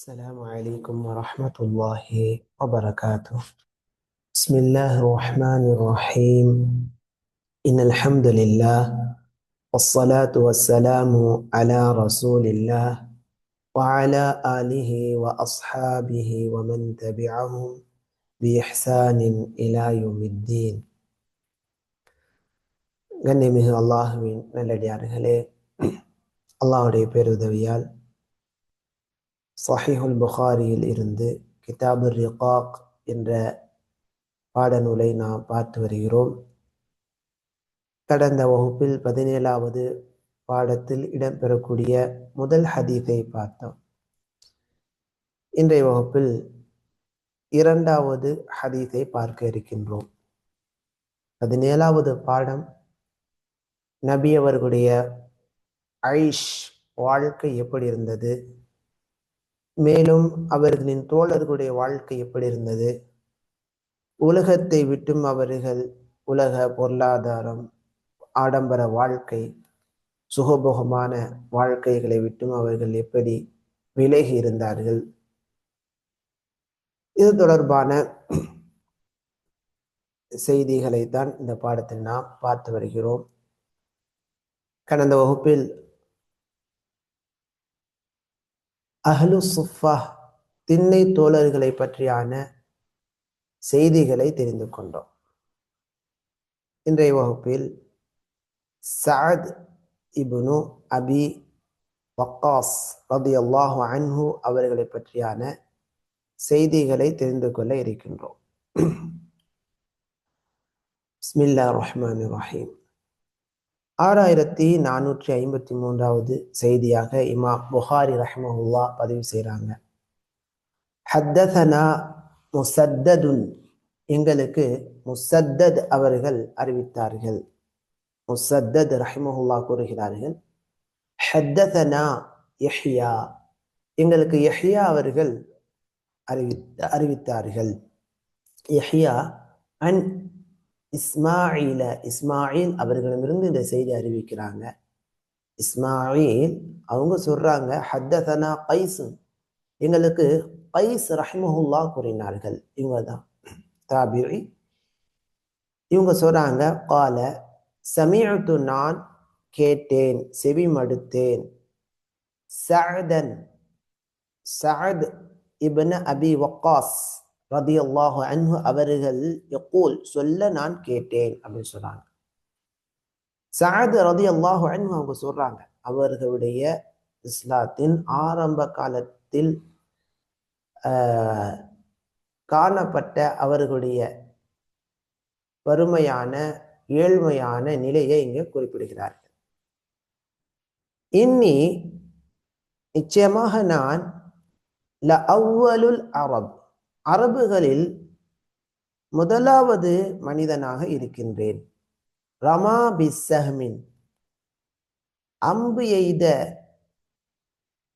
السلام عليكم ورحمة الله وبركاته بسم الله الرحمن الرحيم إن الحمد لله والصلاة والسلام على رسول الله وعلى آله وأصحابه ومن تبعهم بإحسان إلى يوم الدين கண்ணியமிகு அல்லாஹுவின் நல்லடியார்களே அல்லாஹுடைய பேருதவியால் சஹிஹுல் புகாரியில் இருந்து கிதாபு ரிகாக் என்ற பாடநூலை நாம் பார்த்து வருகிறோம். கடந்த வகுப்பில் பதினேழாவது பாடத்தில் இடம்பெறக்கூடிய முதல் ஹதீஸை பார்த்தோம். இன்றைய வகுப்பில் இரண்டாவது ஹதீஸை பார்க்க இருக்கின்றோம். பதினேழாவது பாடம் நபி அவர்களுடைய ஐஷ் வாழ்க்கை எப்படி இருந்தது? மேலும் அவர்களின் தோழர்களுடைய வாழ்க்கை எப்படி இருந்தது? உலகத்தை விட்டும் அவர்கள் உலக பொருளாதாரம் ஆடம்பர வாழ்க்கை சுகபோகமான வாழ்க்கைகளை விட்டும் அவர்கள் எப்படி விலகி இருந்தார்கள்? இது தொடர்பான செய்திகளை தான் இந்த பாடத்தில் நாம் பார்த்து வருகிறோம். கடந்த வகுப்பில் அஹ்லு சுஃபா திண்ணை தோழர்களை பற்றியான செய்திகளை தெரிந்து கொண்டோம். இன்றைய வகுப்பில் சாத் இபுனு அபி வக்காஸ் ரதி அல்லாஹு அன்ஹு அவர்களை பற்றியான செய்திகளை தெரிந்து கொள்ள இருக்கின்றோம். பிஸ்மில்லா ரஹ்மான் ரஹீம். ஆறாயிரத்தி நானூற்றி ஐம்பத்தி மூன்றாவது செய்தியாக இமா புகாரி ரஹமஹுல்லா பதிவு செய்கிறாங்க ஹத்தசனா முசத்ததுன். எங்களுக்கு முசத்தத் அவர்கள் அறிவித்தார்கள். முசத்தத் ரஹிமஹுல்லா கூறுகிறார்கள் ஹத்தசனா யஹ்யா. எங்களுக்கு யஹ்யா அவர்கள் அறிவித்த அறிவித்தார்கள். யஹ்யா அன் இஸ்மாயில இஸ்மாயில் அவர்களிடமிருந்து இந்த செய்தி அறிவிக்கிறாங்க. இஸ்மாயில் அவங்க சொல்றாங்க ஹத்தசனா கைஸ். எங்களுக்கு கைஸ் ரஹ்மஹுல்லா கூறினார்கள். இவங்க தான் தாபிரி இவங்க சொல்றாங்க கால சமீஅத்து நான் கேட்டேன் செவி மடுத்தேன். சஹதன் சஹத் இபன் அபி வக்காஸ். ரதி அல்லாஹு அன்ஹு அவர்கள் எக்கூல் சொல்ல நான் கேட்டேன் அப்படின்னு சொல்றாங்க சாத் ரதி அல்லாஹு அன்ஹு அவங்க சொல்றாங்க அவர்களுடைய இஸ்லாத்தின் ஆரம்ப காலத்தில் காணப்பட்ட அவர்களுடைய வறுமையான ஏழ்மையான நிலையை இங்கே குறிப்பிடுகிறார்கள். இன்னி நிச்சயமாக நான் ல அவ்வலுல் அரப் அரபுகளில் முதலாவது மனிதனாக இருக்கின்றேன். ரமா பிசஹ்மின். அம்பு எய்த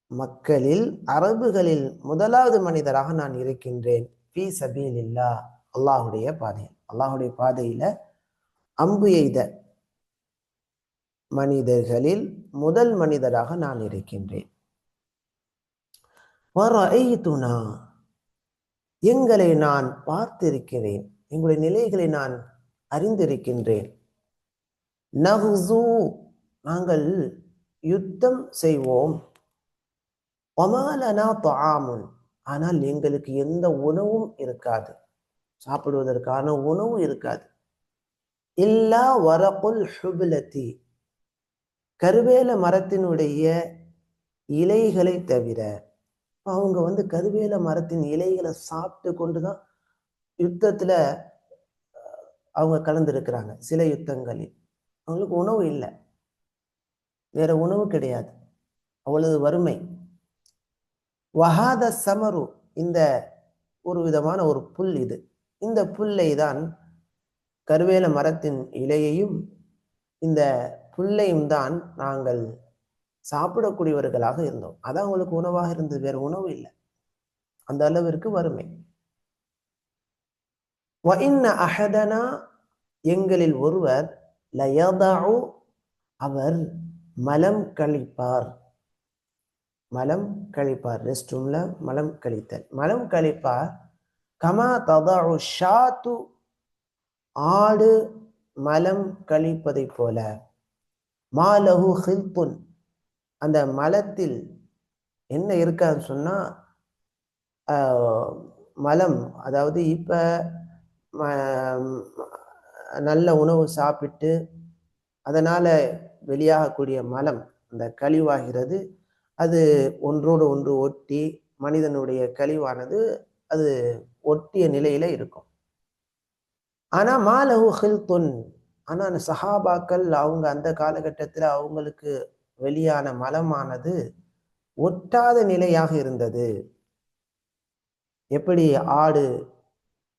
மக்களில் அரபுகளில் முதலாவது மனிதராக நான் இருக்கின்றேன். பி சபீல் இல்லா அல்லாஹுடைய பாதையில் அல்லாஹுடைய பாதையில அம்பு எய்த மனிதர்களில் முதல் மனிதராக நான் இருக்கின்றேன். எங்களை நான் பார்த்திருக்கிறேன். எங்களுடைய நிலைகளை நான் அறிந்திருக்கின்றேன். நகுசு நாங்கள் யுத்தம் செய்வோம். ஒமாலனா தாமுன் ஆனால் எங்களுக்கு எந்த உணவும் இருக்காது. சாப்பிடுவதற்கான உணவும் இருக்காது. இல்லா வரகுல் ஹுபிலத்தி கருவேல மரத்தினுடைய இலைகளை தவிர அவங்க வந்து கருவேல மரத்தின் இலைகளை சாப்பிட்டு கொண்டுதான் யுத்தத்துல அவங்க கலந்துருக்கிறாங்க. சில யுத்தங்களில். அவங்களுக்கு உணவு இல்லை. வேற உணவு கிடையாது. அவ்வளவு வறுமை. வஹாத சமரு இந்த ஒரு விதமான ஒரு புல் இது. இந்த புல்லை தான் கருவேல மரத்தின் இலையையும் இந்த புல்லையும் தான் நாங்கள் சாப்பிடக்கூடியவர்களாக இருந்தோம். அதான் அவங்களுக்கு உணவாக இருந்தது வேற உணவு இல்லை. அந்த அளவிற்கு வறுமை. அஹதனா எங்களில் ஒருவர் லயதாவு அவர் மலம் கழிப்பார். மலம் கழிப்பார். ரெஸ்ட் ரூம்ல மலம் கழித்தல். மலம் கழிப்பார். கமா ததாவு ஷாத்து ஆடு மலம் கழிப்பதை போல. மாலகு ஹில்புன் அந்த மலத்தில் என்ன இருக்காதுன்னு சொன்னா மலம். அதாவது இப்ப ம- நல்ல உணவு சாப்பிட்டு அதனால வெளியாகக்கூடிய மலம் அந்த கழிவாகிறது. அது ஒன்றோடு ஒன்று ஒட்டி மனிதனுடைய கழிவானது அது ஒட்டிய நிலையில இருக்கும். ஆனா மாலஹு ஹில்துன். ஆனா அந்த சஹாபாக்கள் அவங்க அந்த காலகட்டத்தில் அவங்களுக்கு வெளியான மலமானது ஒட்டாத நிலையாக இருந்தது. எப்படி ஆடு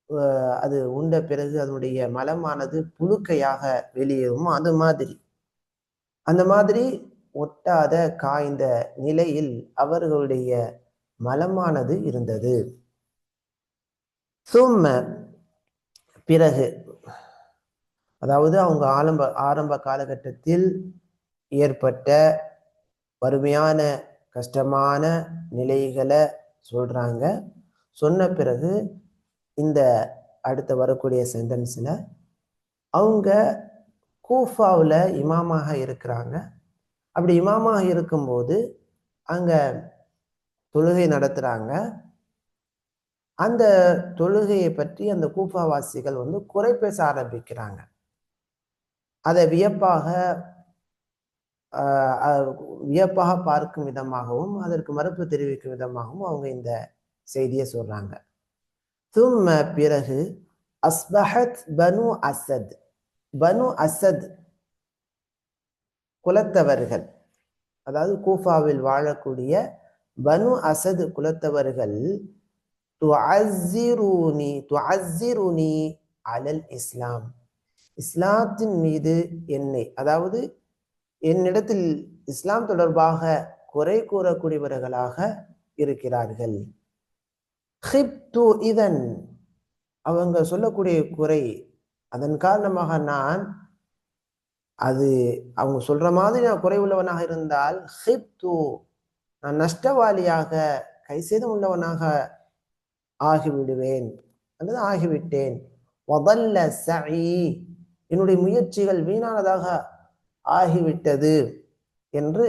அஹ், அது உண்ட பிறகு அதனுடைய மலமானது புழுக்கையாக வெளியேறுமோ அது மாதிரி. அந்த மாதிரி ஒட்டாத காய்ந்த நிலையில் அவர்களுடைய மலமானது இருந்தது. சும்ம பிறகு அதாவது அவங்க ஆரம்ப ஆரம்ப காலகட்டத்தில் ஏற்பட்ட வறுமையான கஷ்டமான நிலைகளை சொல்கிறாங்க சொன்ன பிறகு இந்த அடுத்து வரக்கூடிய சென்டென்ஸில் அவங்க கூஃபாவில் இமாமாக இருக்கிறாங்க. அப்படி இமாமாக இருக்கும்போது அங்கே தொழுகை நடத்துகிறாங்க அந்த தொழுகையை பற்றி அந்த கூஃபாவாசிகள் வந்து குறை பேச ஆரம்பிக்கிறாங்க. அதை வியப்பாக வியப்பாக பார்க்கும் விதமாகவும் அதற்கு மறுப்பு தெரிவிக்கும் விதமாகவும் அவங்க இந்த செய்தியை சொல்றாங்க. தும்ம பிறகு அஸ்பஹத் பனு அசத் பனு அசத் குலத்தவர்கள். அதாவது கூஃபாவில் வாழக்கூடிய பனு அசது குலத்தவர்கள் துஅஸ்ஸிரூனி துஅஸ்ஸிருனி அலல் இஸ்லாம். இஸ்லாத்தின் மீது என்னை அதாவது என்னிடத்தில் இஸ்லாம் தொடர்பாக குறை கூறக்கூடியவர்களாக இருக்கிறார்கள். ஹிப்து இதன் அவங்க சொல்லக்கூடிய குறை அதன் காரணமாக நான் அது அவங்க சொல்ற மாதிரி நான் குறை உள்ளவனாக இருந்தால் ஹிப்து நான் நஷ்டவாளியாக கை சேதம் உள்ளவனாக ஆகிவிடுவேன். அல்லது ஆகிவிட்டேன். என்னுடைய முயற்சிகள் வீணானதாக ஆகிவிட்டது என்று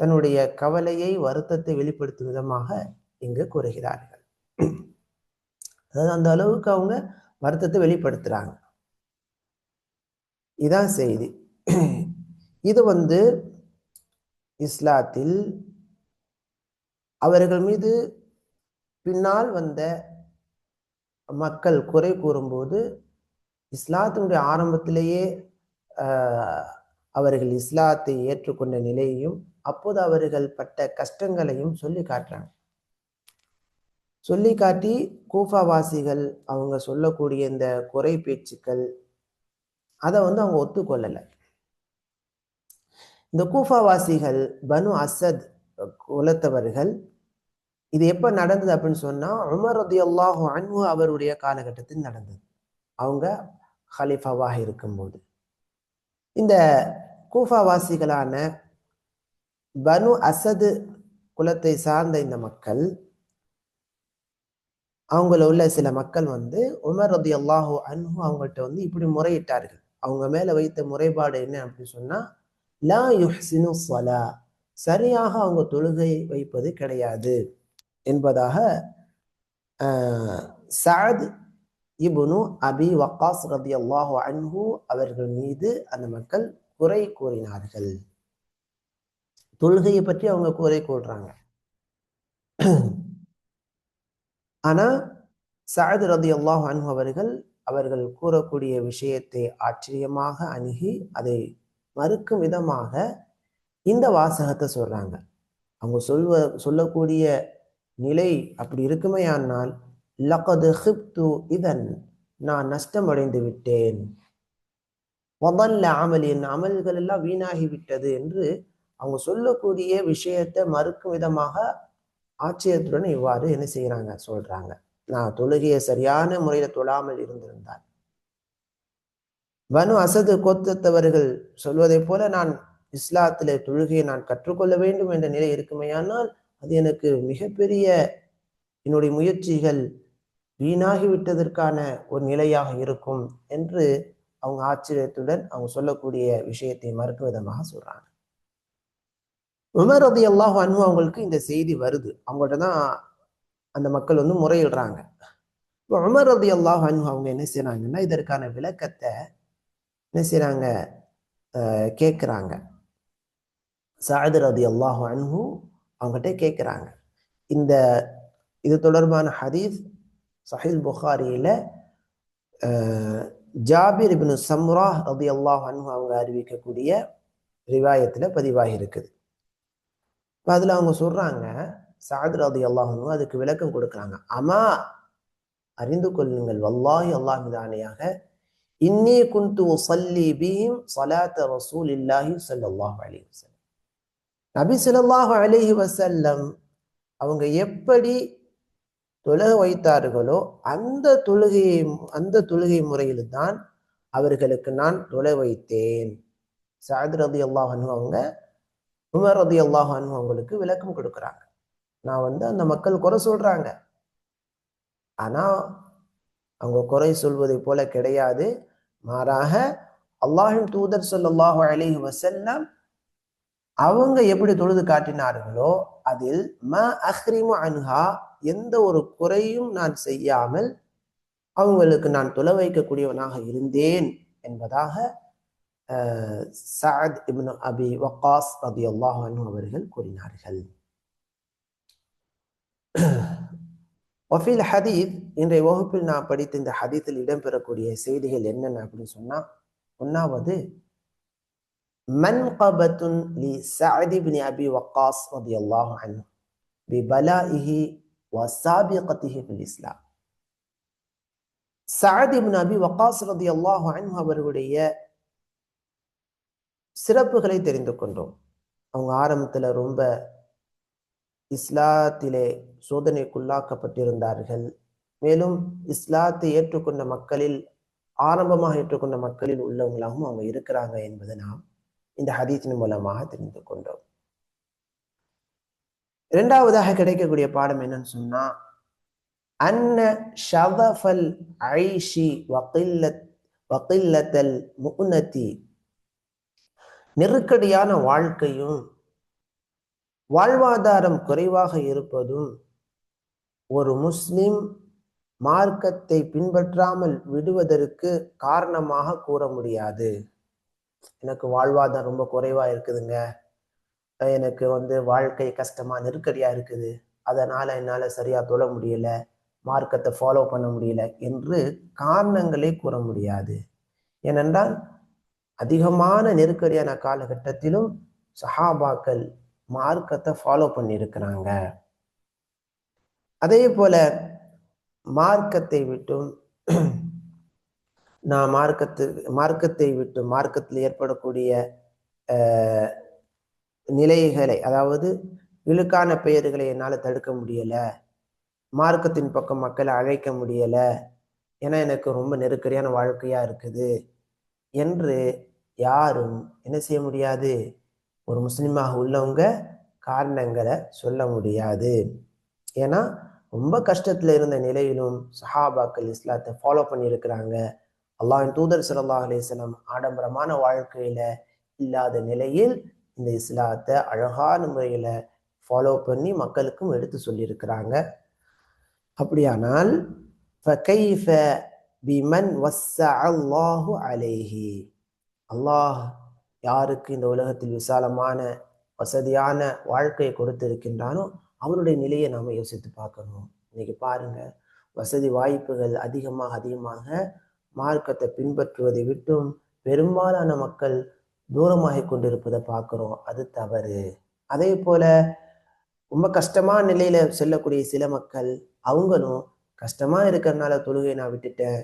தன்னுடைய கவலையை வருத்தத்தை வெளிப்படுத்தும் விதமாக இங்கு கூறுகிறார்கள். அதாவது அந்த அளவுக்கு அவங்க வருத்தத்தை வெளிப்படுத்துறாங்க. இதான் செய்தி. இது வந்து இஸ்லாத்தில் அவர்கள் மீது பின்னால் வந்த மக்கள் குறை கூறும்போது இஸ்லாத்தினுடைய ஆரம்பத்திலேயே ஆஹ், அவர்கள் இஸ்லாத்தை ஏற்றுக்கொண்ட நிலையையும் அப்போது அவர்கள் பட்ட கஷ்டங்களையும் சொல்லி காட்டுறாங்க. சொல்லி காட்டி கூஃபாவாசிகள் அவங்க சொல்லக்கூடிய இந்த குறை பேச்சுக்கள் அதை வந்து அவங்க ஒத்துக்கொள்ளலை. இந்த கூஃபாவாசிகள் பனு அசத் குலத்தவர்கள் இது எப்போ நடந்தது அப்படின்னு சொன்னால் உமர் ரதியல்லாஹு அன்பு அவருடைய காலகட்டத்தில் நடந்தது. அவங்க ஹலிஃபாவாக இருக்கும்போது. இந்த கூஃபாவாசிகளான பனு அசது குலத்தை சார்ந்த இந்த மக்கள் அவங்கள உள்ள சில மக்கள் வந்து உமர் ரதி அல்லாஹூ அன்ஹு அவங்கள்ட்ட வந்து இப்படி முறையிட்டார்கள். அவங்க மேல வைத்த முறைப்பாடு என்ன அப்படின்னு சொன்னா லா யுஹ்சினு ஸலா சரியாக அவங்க தொழுகை வைப்பது கிடையாது என்பதாக சாத் இபுனு அபி வக்காஸ் ரதி அல்லாஹு அன்ஹு அவர்கள் மீது அந்த மக்கள் குறை கூறினார்கள். தொழுகையை பற்றி அவங்க குறை கூறுறாங்க. ஆனா சாயது ரதி அல்லாஹு அன்ஹு அவர்கள் அவர்கள் கூறக்கூடிய விஷயத்தை ஆச்சரியமாக அணுகி அதை மறுக்கும் விதமாக இந்த வாசகத்தை சொல்றாங்க. அவங்க சொல்வ சொல்லக்கூடிய நிலை அப்படி இருக்குமே ஆனால் லகது ஹிப்து இதன் நான் நஷ்டமடைந்து விட்டேன். வதல்ல அமல் என் அமல்கள் எல்லாம் வீணாகிவிட்டது என்று அவங்க சொல்லக்கூடிய விஷயத்தை மறுக்கும் விதமாக ஆச்சரியத்துடன் இவ்வாறு என்ன செய்யறாங்க சொல்றாங்க. நான் தொழுகையை சரியான முறையில தொழாமல் இருந்திருந்தால். வனு அசது கோத்தத்தவர்கள் சொல்வதைப் போல நான் இஸ்லாத்திலே தொழுகையை நான் கற்றுக்கொள்ள வேண்டும் என்ற நிலை இருக்குமேயானால் அது எனக்கு மிகப்பெரிய என்னுடைய முயற்சிகள் வீணாகிவிட்டதற்கான ஒரு நிலையாக இருக்கும் என்று அவங்க ஆச்சரியத்துடன் அவங்க சொல்லக்கூடிய விஷயத்தை மறுக்கும் விதமாக சொல்றாங்க. உமர் ரதி அல்லாஹ் அன்பு அவங்களுக்கு இந்த செய்தி வருது. அவங்கள்ட்ட தான் அந்த மக்கள் வந்து முறையிடுறாங்க. இப்போ உமர் ரதி அல்லாஹ் அன்பு அவங்க என்ன செய்யறாங்கன்னா இதற்கான விளக்கத்தை என்ன செய்யறாங்க கேட்குறாங்க சாயது ரதி அல்லாஹ் அன்பு அவங்ககிட்ட கேட்குறாங்க இந்த இது தொடர்பான ஹதீஸ் சஹீல் புகாரியில ஜாபிர் இபின் சம்ரா ரதி அல்லாஹ் அன்பு அவங்க அறிவிக்கக்கூடிய ரிவாயத்தில் பதிவாகி இருக்குது. இப்போ அதில் அவங்க சொல்றாங்க சாத் ரதி அல்லாஹனு அதுக்கு விளக்கம் கொடுக்குறாங்க. அமா அறிந்து கொள்ளுங்கள். வல்லாஹி அல்லாஹ் தானியாக இன்னி குந்து சல்லி பீம் சலாத்த ரசூல் இல்லாஹி சல்லாஹ் அலி வசல்லம் நபி சொல்லாஹு அலிஹி வசல்லம் அவங்க எப்படி தொழுக வைத்தார்களோ அந்த தொழுகையை அந்த தொழுகை முறையில் தான் அவர்களுக்கு நான் தொலை வைத்தேன். சாத் ரதி அல்லாஹனு அவங்க உமர் ரதி அல்லாஹான் அவங்களுக்கு விளக்கம் கொடுக்குறாங்க. நான் வந்து அந்த மக்கள் குறை சொல்றாங்க. ஆனா அவங்க குறை சொல்வதை போல கிடையாது. மாறாக அல்லாஹின் தூதர் சொல்லல்லாஹு அலிஹி வசல்லாம் அவங்க எப்படி தொழுது காட்டினார்களோ அதில் ம அஹ்ரிமு அன்ஹா எந்த ஒரு குறையும் நான் செய்யாமல் அவங்களுக்கு நான் தொலை வைக்கக்கூடியவனாக இருந்தேன் என்பதாக சாத் இப்னு அபி வக்காஸ் அபி அல்லாஹ் அவர்கள் கூறினார்கள். ஒஃபில் ஹதீத் இன்றைய வகுப்பில் நான் படித்த இந்த ஹதீத்தில் இடம்பெறக்கூடிய செய்திகள் என்னென்ன அப்படின்னு சொன்னால் ஒன்றாவது மன்கபத்துன் லி சஅதி பின் அபி வக்காஸ் ரதி அல்லாஹு அன்ஹு. பிபலாஇஹி வசாபிகத்திஹி ஃபில் இஸ்லாம். சஅத் இப்னு அபி வக்காஸ் ரதி அன்ஹு அவர்களுடைய சிறப்புகளை தெரிந்து கொண்டோம். அவங்க ஆரம்பத்துல ரொம்ப இஸ்லாத்திலே சோதனைக்குள்ளாக்கப்பட்டிருந்தார்கள். மேலும் இஸ்லாத்தை ஏற்றுக்கொண்ட மக்களில் ஆரம்பமாக ஏற்றுக்கொண்ட மக்களில் உள்ளவங்களாகவும் அவங்க இருக்கிறாங்க என்பதை நாம் இந்த ஹதீத்தின் மூலமாக தெரிந்து கொண்டோம். இரண்டாவதாக கிடைக்கக்கூடிய பாடம் என்னன்னு சொன்னா அன்ன ஷதஃபல் ஐஷி வகில்லத் வகில்லத்தல் நெருக்கடியான வாழ்க்கையும் வாழ்வாதாரம் குறைவாக இருப்பதும் ஒரு முஸ்லிம் மார்க்கத்தை பின்பற்றாமல் விடுவதற்கு காரணமாக கூற முடியாது. எனக்கு வாழ்வாதாரம் ரொம்ப குறைவா இருக்குதுங்க. எனக்கு வந்து வாழ்க்கை கஷ்டமா நெருக்கடியா இருக்குது. அதனால என்னால சரியா தொழ முடியல. மார்க்கத்தை ஃபாலோ பண்ண முடியல என்று காரணங்களே கூற முடியாது. ஏனென்றால் அதிகமான நெருக்கடியான காலகட்டத்திலும் சஹாபாக்கள் மார்க்கத்தை ஃபாலோ பண்ணியிருக்கிறாங்க. அதே போல மார்க்கத்தை விட்டும் நான் மார்க்கத்து மார்க்கத்தை விட்டு மார்க்கத்தில் ஏற்படக்கூடிய நிலைகளை அதாவது இழுக்கான பெயர்களை என்னால் தடுக்க முடியலை. மார்க்கத்தின் பக்கம் மக்களை அழைக்க முடியலை. ஏன்னா எனக்கு ரொம்ப நெருக்கடியான வாழ்க்கையாக இருக்குது என்று யாரும் என்ன செய்ய முடியாது? ஒரு முஸ்லீமாக உள்ளவங்க காரணங்களை சொல்ல முடியாது. ஏன்னா ரொம்ப கஷ்டத்தில் இருந்த நிலையிலும் சஹாபாக்கள் இஸ்லாத்தை ஃபாலோ பண்ணியிருக்கிறாங்க. அல்லாஹின் தூதர் சல்லா அலிஸ்லாம் ஆடம்பரமான வாழ்க்கையில இல்லாத நிலையில் இந்த இஸ்லாத்தை அழகான முறையில ஃபாலோ பண்ணி மக்களுக்கும் எடுத்து சொல்லியிருக்கிறாங்க. அப்படியானால் பிமன் அல்லாஹு அலேஹி. அல்லாஹ் யாருக்கு இந்த உலகத்தில் விசாலமான வசதியான வாழ்க்கையை கொடுத்திருக்கின்றானோ அவருடைய நிலையை நாம யோசித்து பார்க்கணும். இன்னைக்கு பாருங்க வசதி வாய்ப்புகள் அதிகமாக அதிகமாக மார்க்கத்தை பின்பற்றுவதை விட்டும் பெரும்பாலான மக்கள் தூரமாகி கொண்டிருப்பதை பார்க்குறோம். அது தவறு. அதே போல ரொம்ப கஷ்டமான நிலையில செல்லக்கூடிய சில மக்கள் அவங்களும் கஷ்டமா இருக்கிறதுனால தொழுகை நான் விட்டுட்டேன்.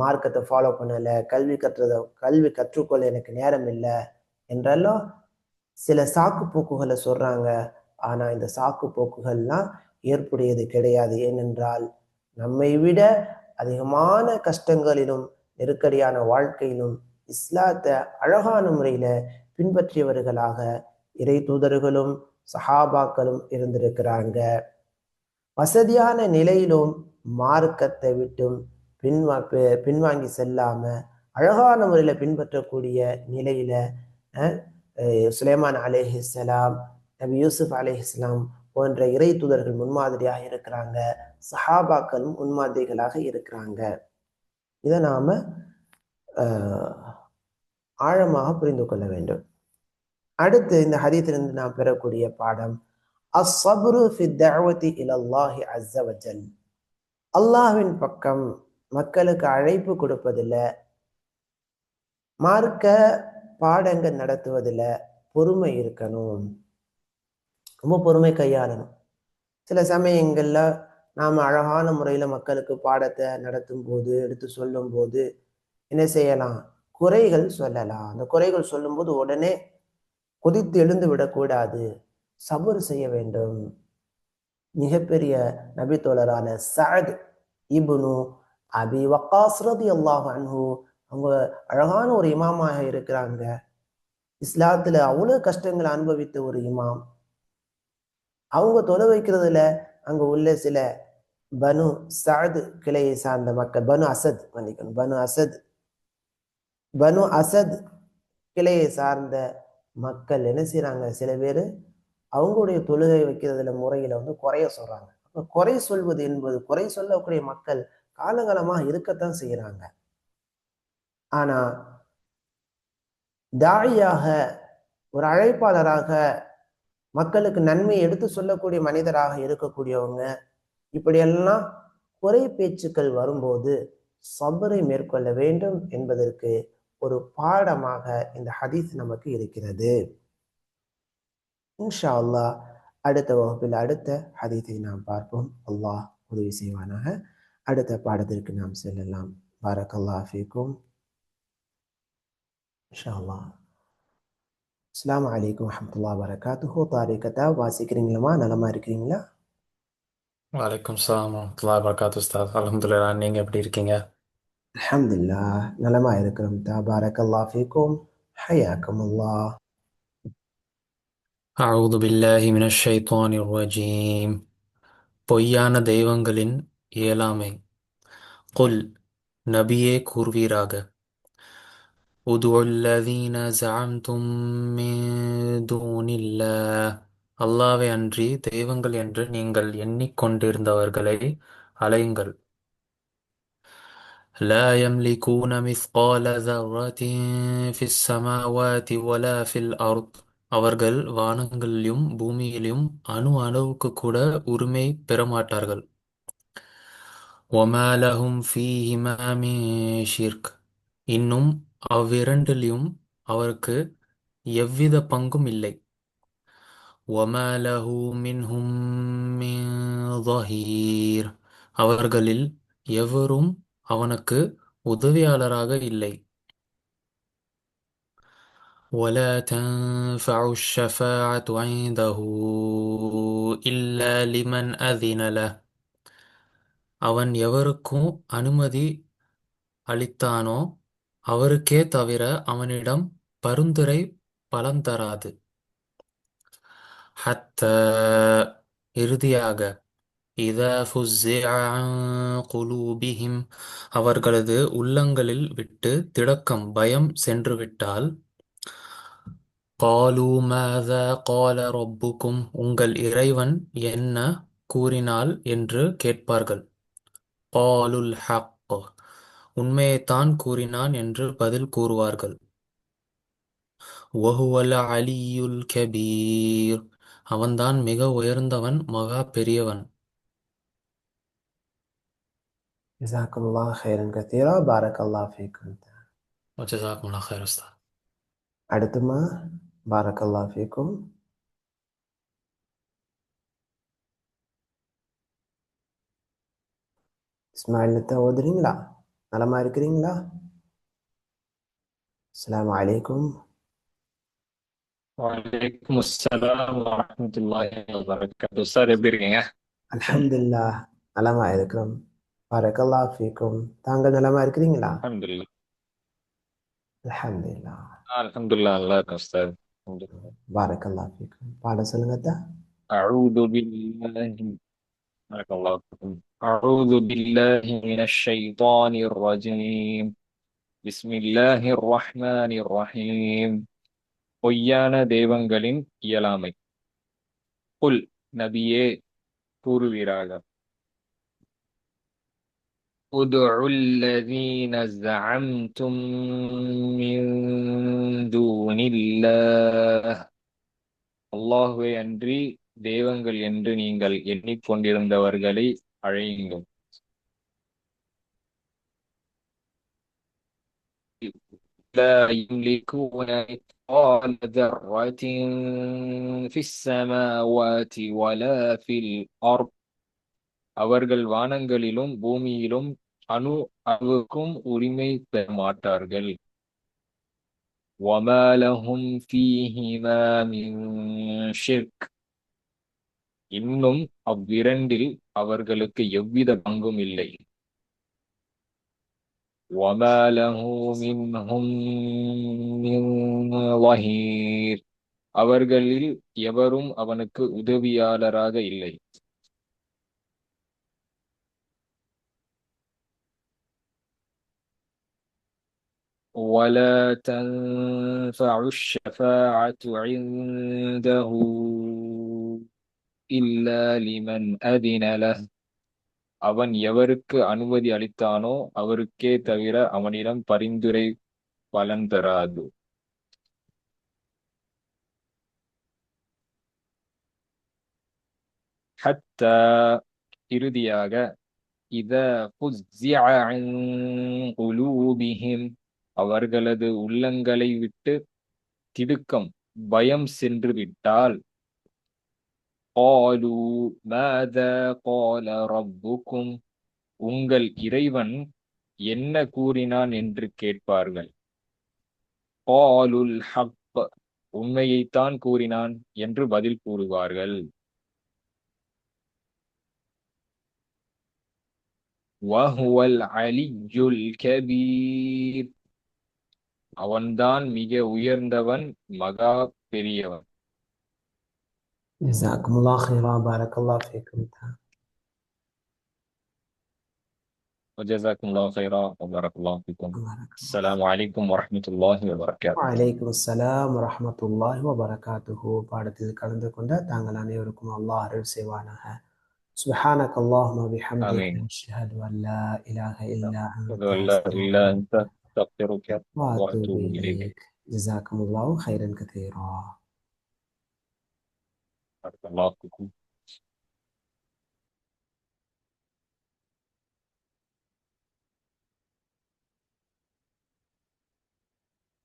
மார்க்கத்தை ஃபாலோ பண்ணலை. கல்வி கற்றுறத கல்வி கற்றுக்கொள்ள எனக்கு நேரம் இல்லை என்றெல்லாம் சில சாக்கு போக்குகளை சொல்றாங்க. ஆனா இந்த சாக்கு போக்குகள்லாம் ஏற்புடையது கிடையாது. ஏனென்றால் நம்மை விட அதிகமான கஷ்டங்களிலும் நெருக்கடியான வாழ்க்கையிலும் இஸ்லாத்தை அழகான முறையில பின்பற்றியவர்களாக இறை தூதர்களும் சஹாபாக்களும் இருந்திருக்கிறாங்க. வசதியான நிலையிலும் மார்க்கத்தை விட்டும் பின்வா பின்வாங்கி செல்லாம அழகான முறையில பின்பற்றக்கூடிய நிலையில சுலைமான் அலேஹிஸ்லாம் நபி யூசுப் அலேஹிஸ்லாம் போன்ற இறை தூதர்கள் முன்மாதிரியாக இருக்கிறாங்க. சஹாபாக்களும் முன்மாதிரிகளாக இருக்கிறாங்க. இதை நாம ஆழமாக புரிந்து கொள்ள வேண்டும். அடுத்து இந்த ஹதீத்திலிருந்து நாம் பெறக்கூடிய பாடம் அஸ்ஸப்ரு ஃபி இலல்லாஹி அஸ்ஸ அல்லாஹ்வின் பக்கம் மக்களுக்கு அழைப்பு கொடுப்பதில் மார்க்க பாடங்கள் நடத்துவதில் பொறுமை இருக்கணும். ரொம்ப பொறுமை கையாளணும். சில சமயங்களில் நாம் அழகான முறையில் மக்களுக்கு பாடத்தை நடத்தும் போது எடுத்து சொல்லும் போது என்ன செய்யலாம்? குறைகள் சொல்லலாம். அந்த குறைகள் சொல்லும்போது உடனே கொதித்து எழுந்து விடக்கூடாது. சபர் செய்ய வேண்டும். மிகப்பெரிய நபித்தோழரான சஅத் இபுனு அபி வக்காஸ் ரதி அல்லாஹ் அன்ஹு அவங்க அழகான ஒரு இமாமாக இருக்கிறாங்க. இஸ்லாத்துல அவ்வளவு கஷ்டங்களை அனுபவித்த ஒரு இமாம். அவங்க தொலை வைக்கிறதுல அங்க உள்ள சில பனு சாது கிளையை சார்ந்த மக்கள் பனு அசத் மன்னிக்கணும் பனு அசத். பனு அசத் கிளையை சார்ந்த மக்கள் என்ன செய்யறாங்க சில பேர் அவங்களுடைய தொழுகை வைக்கிறதுல முறையில வந்து குறைய சொல்றாங்க. அப்போ குறை சொல்வது என்பது குறை சொல்லக்கூடிய மக்கள் காலகாலமாக இருக்கத்தான் செய்கிறாங்க ஆனா தாயாக ஒரு அழைப்பாளராக மக்களுக்கு நன்மை எடுத்து சொல்லக்கூடிய மனிதராக இருக்கக்கூடியவங்க இப்படியெல்லாம் குறை பேச்சுக்கள் வரும்போது சபரை மேற்கொள்ள வேண்டும் என்பதற்கு ஒரு பாடமாக இந்த ஹதீஸ் நமக்கு இருக்கிறது. இன்ஷா அல்லாஹ் அடுத்த வகுப்பில் அடுத்த ஹதீஸை நாம் பார்ப்போம். அல்லாஹ் உதவி செய்வானாக. அடுத்த பாடத்திற்கு நாம் செல்லலாம். பாரக் அல்லாஹ் ஃபீக்கும். இன்ஷா அல்லாஹ் அஸ்லாம் வலைக்கம் வரமத்துல்லா வரகாத்துஹோ தாரிகத்தா வாசிக்கிறீங்களா நலமா இருக்கிறீங்களா வலைக்கம் சலாம் வரமத்துல்லா வரகாத்து உஸ்தாத் அல்ஹம்துலில்லாஹ் நீங்க எப்படி இருக்கீங்க அல்ஹம்துலில்லா நலமா இருக்கிறோம் தா பாரக் அல்லாஹ் ஃபீக்கும் ஹயாக்கம் அல்லாஹ் அவுது பில்லாஹி மினஷ் ஷைத்தானிர் ரஜீம் பொய்யான தெய்வங்களின் இயலாமை குல் நபியே கூறுவீராக உதுஉ அல்லதீன ஜஅம்தும் மின் தூனில்லாஹ் அல்லாஹ்வை அன்றி தெய்வங்கள் என்று நீங்கள் எண்ணிக்கொண்டிருந்தவர்களை அழையுங்கள் لا يملكون مثقال ذرة في السماوات ولا في الأرض அவர்கள் வானங்களிலும் பூமியிலும் அணு அளவுக்கு கூட உரிமை பெறமாட்டார்கள் وما لهم فيهما من شرك இன்னும் அவ்விரண்டிலும் அவருக்கு எவ்வித பங்கும் இல்லை وما له منهم من ظهير அவர்களில் எவரும் அவனுக்கு உதவியாளராக இல்லை ولا تنفع الشفاعة عنده إلا لمن أذن له அவன் எவருக்கும் அனுமதி அளித்தானோ அவருக்கே தவிர அவனிடம் பரிந்துரை பலன் தராது. ஹத்த இறுதியாக இதா ஃபுஸ்ஸிஅ அன் குலூபிஹிம் அவர்களது உள்ளங்களில் விட்டு திடக்கம் பயம் சென்றுவிட்டால் காலூ மாதா கால ரப்புக்கும் உங்கள் இறைவன் என்ன கூறினாள்? என்று கேட்பார்கள். காலுல் ஹக் உண்மையைத்தான் கூறினான் என்று பதில் கூறுவார்கள் வஹுவல் அலியுல் கபீர் அவன்தான் மிக உயர்ந்தவன் மகா பெரியவன் جزاكم الله خيرا كثيرا بارك الله فيكم வஜசாக்குமுல்லாஹ் ஹைர் உஸ்தாத் அடுத்துமா பாரக் அல்லா ஃபீக்கும் இஸ்மாயிலத்தை ஓதுறீங்களா நலமா இருக்கிறீங்களா? السلام عليكم وعليكم السلام ورحمة الله وبركاته أستاذ إبراهيم الحمد لله السلام عليكم بارك الله فيكم تانجل على ما لا الحمد لله الحمد لله الحمد لله الله أستاذ الحمد لله بارك الله فيكم بعد سلمت أعوذ بالله بارك الله فيكم أعوذ بالله من الشيطان الرجيم بسم الله الرحمن الرحيم பொய்யான தெய்வங்களின் இயலாமை புல் நபியே கூறுவீராக ادعوا الذين زعمتم من دون الله அல்லாஹுவை அன்றி தெய்வங்கள் என்று நீங்கள் எண்ணிக்கொண்டிருந்தவர்களை அழையுங்கள் لا يملكون مثقال ذرة في السماوات ولا في الأرض அவர்கள் வானங்களிலும் பூமியிலும் அணு அளவுக்கும் உரிமை பெற மாட்டார்கள் وما لهم فيهما من شرك இன்னும் அவ்விரண்டில் அவர்களுக்கு எவ்வித பங்கும் இல்லை وما له منهم من ظهير அவர்களில் எவரும் அவனுக்கு உதவியாளராக இல்லை ولا تنفع الشفاعة عنده இல்லா லிமன். அவன் எவருக்கு அனுமதி அளித்தானோ அவருக்கே தவிர அவனிடம் பரிந்துரை பலன் தராது ஹத்த. இறுதியாக இத புலூபிஹிம் அவர்களது உள்ளங்களை விட்டு திடுக்கம் பயம் சென்று விட்டால் قالوا ماذا قال ربكم உங்கள் இறைவன் என்ன கூறினான் என்று கேட்பார்கள் قالوا الحق உண்மையைத்தான் கூறினான் என்று பதில் கூறுவார்கள் وهو العلي الكبير அவன்தான் மிக உயர்ந்தவன் மகா பெரியவன் جزاكم الله خيرا بارك الله فيكم وجزاكم الله خيرا وبارك الله فيكم بارك السلام عليكم ورحمة الله وبركاته வலைக்கும் அஸ்ஸலாம் வரஹ்மத்துல்லாஹி வபரகாத்துஹு பாடத்தில் கலந்து கொண்ட தாங்கள் அனைவருக்கும் அல்லாஹ் அருள் செய்வானாக سبحانك اللهم وبحمدك آمين. أشهد أن لا إله إلا أنت أشهد أن لا إله إلا أنت أستغفرك وأتوب وأتوب إليك إليك جزاكم الله خيرا كثيرا arqueológico